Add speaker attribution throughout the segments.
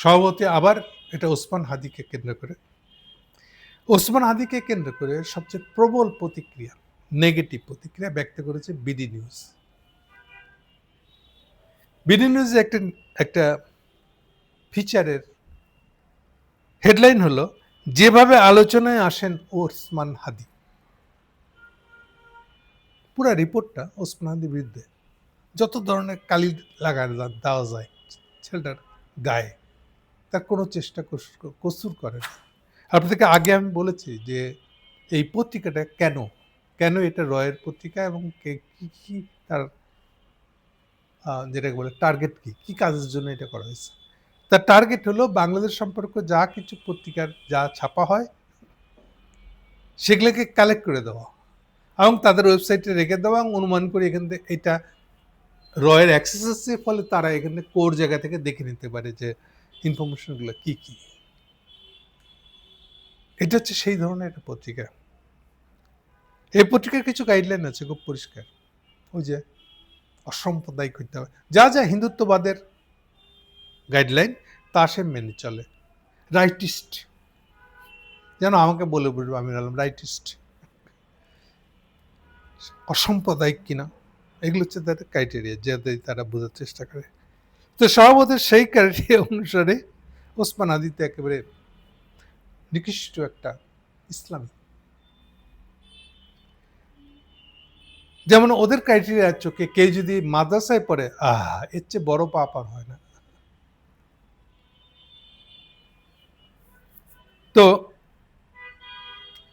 Speaker 1: সভাপতি আবার এটা ওসমান হাদিকে কেন্দ্র করে। ওসমান হাদিকে কেন্দ্র করে সবচেয়ে প্রবল প্রতিক্রিয়া নেগেটিভ প্রতিক্রিয়া ব্যক্ত করেছে বিডি নিউজ। বিডি নিউজে একটা একটা ফিচারের হেডলাইন হলো, যেভাবে আলোচনায় আসেন ওসমান হাদি। পুরা রিপোর্টটা ওসমান হাদির বিরুদ্ধে। যত ধরনের কালি লাগা দেওয়া যায়, ছেলেটার গায়ে। তার কোনো চেষ্টা কসুর করে না। আপনাদেরকে আগে আমি বলেছি যে এই পত্রিকাটা কেন? কেন এটা রয়ের পত্রিকা এবং কে- কী কী তার যেটাকে বলে টার্গেট কী? কী কাজের জন্য এটা করা হয়েছে? তার টার্গেট হলো বাংলাদেশ সম্পর্ক যা কিছু পত্রিকার যা ছাপা হয়, সেগুলোকে কালেক্ট করে দেওয়া এবং তাদের ওয়েবসাইটে রেখে দেওয়া এবং অনুমান করে এখান থেকে এটা রয়ের অ্যাক্সেস আছে ফলে তারা এখানে কোর জায়গা থেকে দেখে নিতে পারে যে ইনফরমেশনগুলো কি কি? এটা হচ্ছে সেই ধরনের একটা পত্রিকা। এই পত্রিকার কিছু গাইডলাইন আছে খুব পরিষ্কার। ওই যে অসাম্প্রদায়িক হইতে হবে। যা যা হিন্দুত্ববাদের গাইডলাইন তা সে মেনে চলে। রাইটিস্ট যেন আমাকে বলে বুঝব আমি হলাম রাইটিস্ট অসাম্প্রদায়িক কিনা? এগুলো হচ্ছে তাদের ক্রাইটেরিয়া যাতে তারা বোঝার চেষ্টা করে। তো সভাপতির সেই ক্রাইটেরিয়া অনুসারে ওসমান আদিত্য একেবারে নিকৃষ্ট একটা ইসলামী। যেমন ওদের ক্রাইটেরিয়ার চোখে কেউ যদি মাদ্রাসায় পড়ে, আহ, এর চেয়ে বড় পাপ আর হয় না। তো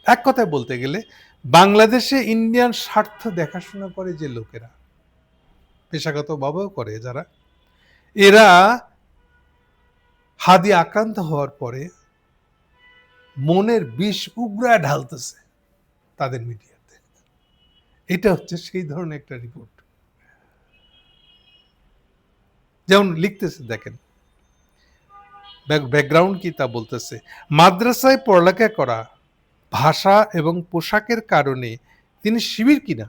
Speaker 1: এক কথায় বলতে গেলে, বাংলাদেশে ইন্ডিয়ান স্বার্থ দেখাশোনা করে যে লোকেরা পেশাগতভাবেও করে যারা এরা হাদি আক্রান্ত হওয়ার পরে মনের বিষ উগ্রায় ঢালতেছে তাদের মিডিয়াতে। এটা হচ্ছে সেই ধরনের একটা রিপোর্ট যেমন লিখতেছে, দেখেন ব্যাকগ্রাউন্ড কি তা বলতেছে, মাদ্রাসায় পড়ালেখা করা, ভাষা এবং পোশাকের কারণে তিনি শিবির কিনা?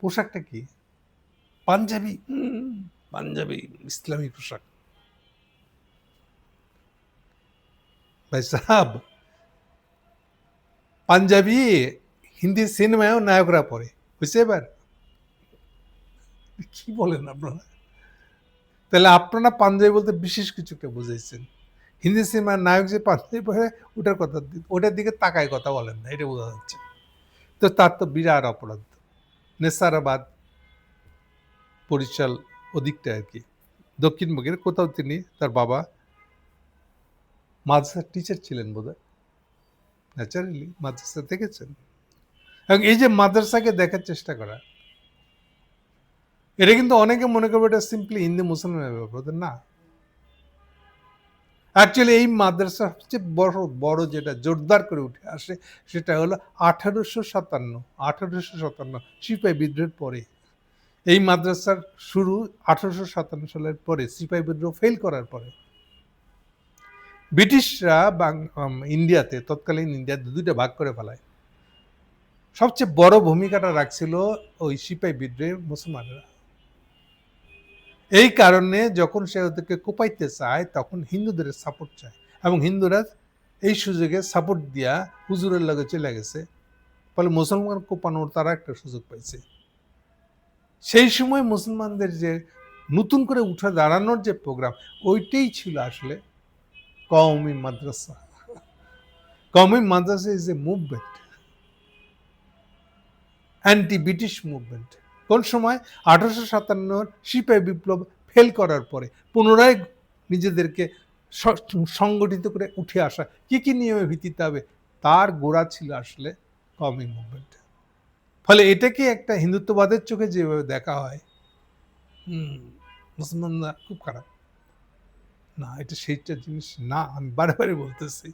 Speaker 1: পোশাকটা কি? পাঞ্জাবি। পাঞ্জাবি ইসলামী পোশাক। ভাই সাহাব পাঞ্জাবি হিন্দি সিনেমায়ও নায়করা পড়ে বুঝছে এবার কি বলেন আপনারা? তাহলে আপনারা পাঞ্জাবি বলতে বিশেষ কিছুকে বুঝাইছেন। হিন্দি সিনেমার নায়ক যে পাঞ্জাবি পরে ওটার কথা ওটার দিকে তাকায় কথা বলেন না এটা বোঝা যাচ্ছে। তো তার তো বিরাট অপরাধ নেসারাবাদ বরিশাল ওদিকটা আর কি। দক্ষিণবঙ্গের কোথাও তিনি তার বাবা মাদ্রাসার টিচার ছিলেন বোধ হয় ন্যাচারালি মাদ্রাসা দেখেছেন এবং এই যে মাদ্রাসাকে দেখার চেষ্টা করা, এটা কিন্তু অনেকে মনে করবে এটা সিম্পলি হিন্দু মুসলমানের ব্যাপার না। অ্যাকচুয়ালি এই মাদ্রাসা সবচেয়ে বড় বড় যেটা জোরদার করে উঠে আসে, সেটা হলো আঠারোশো সাতান্ন আঠারোশো সাতান্ন, সিপাহি বিদ্রোহের পরে। এই মাদ্রাসার শুরু আঠারোশো সাতান্ন সালের পরে সিপাহি বিদ্রোহ ফেল করার পরে। ব্রিটিশরা ইন্ডিয়াতে, তৎকালীন ইন্ডিয়াতে দুইটা ভাগ করে ফেলায়। সবচেয়ে বড় ভূমিকাটা রাখছিল ওই সিপাহি বিদ্রোহের মুসলমানরা। এই কারণে যখন সে ওদেরকে কোপাইতে চায়, তখন হিন্দুদের সাপোর্ট চায় এবং হিন্দুরা এই সুযোগে সাপোর্ট দিয়া হুজুরের লগে চলে গেছে। ফলে মুসলমান কোপানোর তারা একটা সুযোগ পাইছে। সেই সময় মুসলমানদের যে নতুন করে উঠে দাঁড়ানোর যে প্রোগ্রাম ওইটাই ছিল আসলে কওমি মাদ্রাসা। Qawmi madrasa is a movement anti British movement কোন সময় আঠারোশো সাতান্নর সিপাহী বিপ্লব ফেল করার পরে পুনরায় নিজেদেরকে সংগঠিত করে উঠে আসা, কি কি নিয়মে ভিত্তিতে হবে, তার গোড়া ছিল আসলে কমি মুভমেন্ট ফলে এটাকে একটা হিন্দুত্ববাদের চোখে যেভাবে দেখা হয়, হুম, মুসলমানরা খুব খারাপ। না, এটা সেইটা জিনিস না, আমি বারে বলতেছি।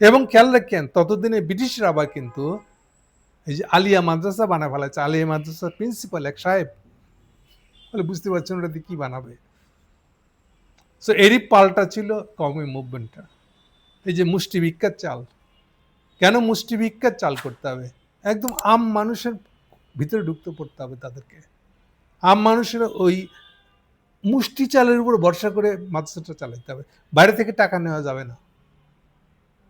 Speaker 1: এবং খেয়াল রাখেন, ততদিনে ব্রিটিশরা আবার কিন্তু এই যে আলিয়া মাদ্রাসা বানা ফেলাচ্ছে আলিয়া মাদ্রাসার প্রিন্সিপাল এক সাহেব, বলে, বুঝতে পারছেন ওটা দিয়ে কি বানাবে? সো এরই পাল্টা ছিল কমি মুভমেন্টটা এই যে মুষ্টি ভিক্ষার চাল। কেন মুষ্টি ভিক্ষার চাল করতে হবে? একদম আম মানুষের ভিতরে ঢুকতে পড়তে হবে তাদেরকে। আম মানুষের ওই মুষ্টি চালের উপর ভরসা করে মাদ্রাসাটা চালাইতে হবে। বাইরে থেকে টাকা নেওয়া যাবে না।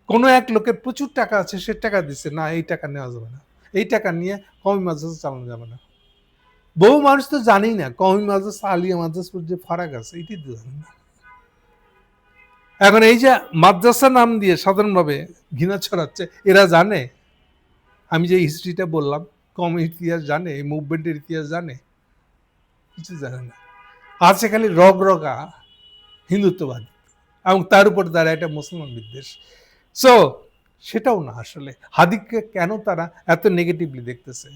Speaker 1: কোনো এক লোকের প্রচুর টাকা আছে, সে টাকা দিচ্ছে না, এই টাকা নেওয়া যাবে না। এই টাকা নিয়ে কমি মাদ্রাসা চালানো যাবে না। বহু মানুষ তো জানেই না কমি মাদ্রাসা, আলিয়া মাদ্রাসার যে ফারাক আছে এটি তো জানে না। এখন এই যে মাদ্রাসা নাম দিয়ে সাধারণভাবে ঘৃণা ছড়াচ্ছে, এরা জানে আমি যে হিস্ট্রিটা বললাম, কম ইতিহাস জানে, এই মুভমেন্টের ইতিহাস জানে, কিছু জানে না। আছে খালি রগ রগা, হিন্দুত্ববাদী, এবং তার উপর তারা একটা মুসলমান বিদ্বেষ। সো সেটাও না আসলে। হাদিককে কেন তারা এত নেগেটিভলি দেখতেছে?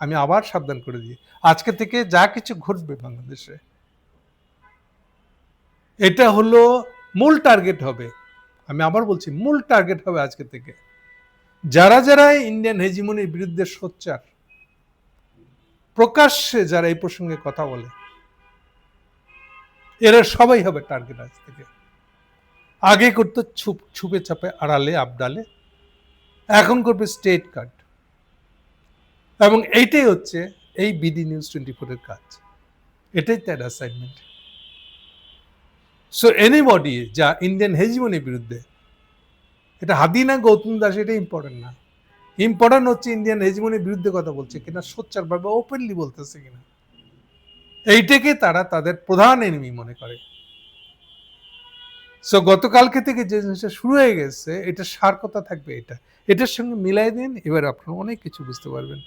Speaker 1: আমি আবার সাবধান করে দিই। আজকে থেকে যা কিছু ঘটবে বাংলাদেশে, এটা হলো মূল টার্গেট হবে। আমি আবার বলছি, মূল টার্গেট হবে আজকে থেকে। যারা যারা ইন্ডিয়ান হেজিমনির বিরুদ্ধে সোচ্চার, প্রকাশ্যে যারা এই প্রসঙ্গে কথা বলে, এরা সবাই হবে টার্গেট আজ থেকে। আগে করতো ছুপ, ছুপে চাপে, আড়ালে, আবডালে, এখন করবে স্টেট কার্ড এবং এইটাই হচ্ছে এই বিডি নিউজ টোয়েন্টি ফোরের কাজ। এটাই তার অ্যাসাইনমেন্ট সো এনিবডি যা ইন্ডিয়ান হেজিমনির বিরুদ্ধে এটা হাদি না গৌতম দাস, এটা ইম্পর্টেন্ট না। ইম্পর্টেন্ট হচ্ছে ইন্ডিয়ান হেজিমনির বিরুদ্ধে কথা বলছে কিনা সোচ্চারভাবে ওপেনলি বলতেছে কিনা। এইটাকে তারা তাদের প্রধান এনিমি মনে করে। সো গতকালকে থেকে যে জিনিসটা শুরু হয়ে গেছে, এটা সার কথা থাকবে এটা। এটার সঙ্গে মিলাই দিন, এবার আপনারা অনেক কিছু বুঝতে পারবেন।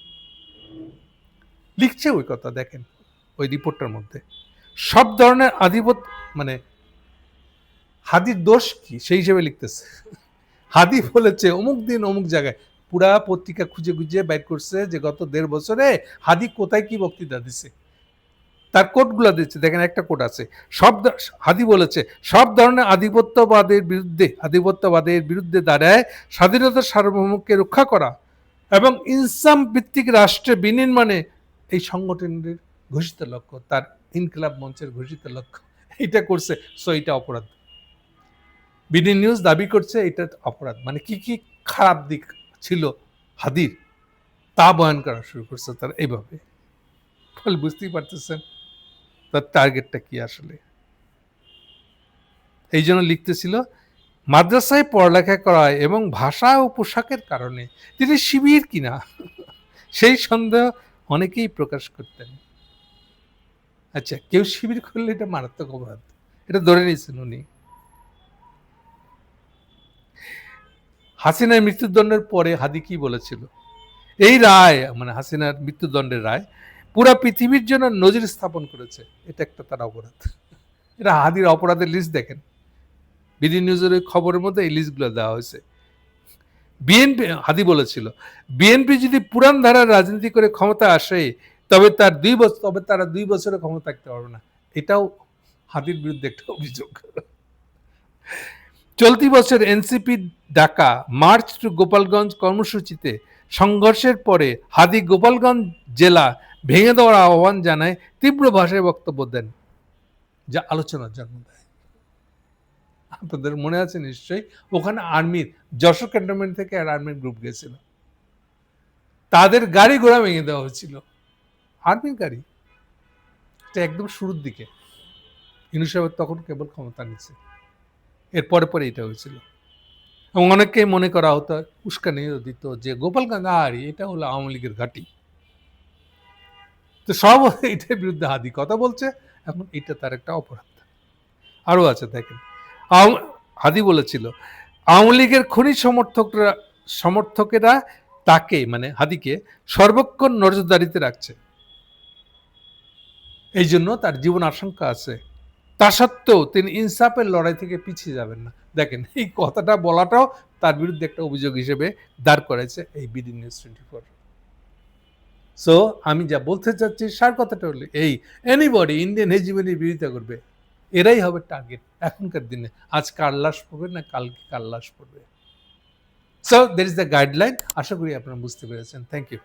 Speaker 1: লিখছে ওই কথা, দেখেন, ওই রিপোর্টটার মধ্যে। সব ধরনের আধিপত্য মানে হাদির দোষ কি, সেই হিসেবে লিখতেছে। হাদি বলেছে, অমুক দিন অমুক জায়গায়। পুরা পত্রিকা খুঁজে খুঁজে বাইর করছে যে গত দেড় বছরে হাদি কোথায় কি বক্তৃতা দিছে। তার কোটগুলো দিচ্ছে, দেখেন একটা কোট আছে। সব হাদি বলেছে, সব ধরনের আধিপত্যবাদের বিরুদ্ধে আধিপত্যবাদের বিরুদ্ধে দাঁড়ায় স্বাধীনতার সার্বভৌমকে রক্ষা করা এবং ইনসাম ভিত্তিক রাষ্ট্রে বিনির্মাণে এই সংগঠনের ঘোষিত লক্ষ্য, তার ইনকিলাব মঞ্চের ঘোষিত লক্ষ্য। এটা করছে, সো এটা অপরাধ। বিডি নিউজ দাবি করছে এটা অপরাধ। মানে কি কি খারাপ দিক ছিল হাদির, তা বয়ান করা শুরু করছে তারা এইভাবে। ফলে বুঝতেই পারতেছেন তার টার্গেটটা কি আসলে। এই জন্য লিখতেছিল, মাদ্রাসায় পড়ালেখা করায় এবং ভাষা ও পোশাকের কারণে তিনি শিবির কিনা? সেই সন্দেহ অনেকেই প্রকাশ করতেন। আচ্ছা কেউ শিবির খুললে এটা মারাত্মক অপরাধ। এটা ধরে নিয়েছেন উনি। হাসিনার মৃত্যুদণ্ডের পরে হাদি কি বলেছিল? এই রায় মানে হাসিনার মৃত্যুদণ্ডের রায়, পুরা পৃথিবীর জন্য নজির স্থাপন করেছে। এটা একটা তার অপরাধ। এটা হাদির অপরাধের লিস্ট দেখেন। বিডি নিউজের ওই খবরের মধ্যে এই লিস্টগুলো দেওয়া হয়েছে। বিএনপি, হাদি বলেছিল, বিএনপি যদি পুরান ধারার রাজনীতি করে ক্ষমতা আসে, তবে তার দুই বছর তবে তারা দুই বছরে ক্ষমতা থাকতে পারবে না। এটাও হাদির বিরুদ্ধে একটা অভিযোগ। চলতি বছর এনসিপি ডাকা মার্চ টু গোপালগঞ্জ কর্মসূচিতে সংঘর্ষের পরে হাদি গোপালগঞ্জ জেলা ভেঙে দেওয়ার আহ্বান জানায় তীব্র ভাষায় বক্তব্য দেন। যা আলোচনার জন্ম দেয়। আপনাদের মনে আছে নিশ্চয়ই? ওখানে আর্মির, যশোর ক্যান্টনমেন্ট থেকে আর আর্মির গ্রুপ গেছিল। তাদের গাড়ি ঘোড়া ভেঙে দেওয়া হয়েছিল। আর্মির গাড়ি? এটা একদম শুরুর দিকে। ইনু তখন কেবল ক্ষমতা নিচ্ছে। এর পরে পরে এটা হয়েছিল। এবং অনেককেই মনে করা হতো, উস্কানি দিত যে গোপালগঞ্জ আর এটা হলো আওয়ামী লীগের ঘাঁটি। তো সব এটার বিরুদ্ধে হাদি কথা বলছে এখন এটা তার একটা অপরাধ। আরও আছে, দেখেন। হাদি বলেছিল, আওয়ামী লীগের খনি সমর্থকরা, সমর্থকেরা তাকে মানে হাদিকে, সর্বক্ষণ নজরদারিতে রাখছে। এই জন্য তার জীবন আশঙ্কা আছে। তা সত্ত্বেও তিনি ইনসাফের লড়াই থেকে পিছিয়ে যাবেন না। দেখেন, এই কথাটা বলাটাও তার বিরুদ্ধে একটা অভিযোগ হিসেবে দাঁড় করেছে এই BD news twenty four so আমি যা বলতে চাচ্ছি, সার কথাটা হলো এই এনিবডি ইন্ডিয়ান হেজিমেনির বিরোধিতা করবে, এরাই হবে টার্গেট এখনকার দিনে। আজ কার লাশ পড়বে না কালকে কার লাশ পড়বে? So there is the guideline আশা করি আপনারা বুঝতে পেরেছেন। Thank you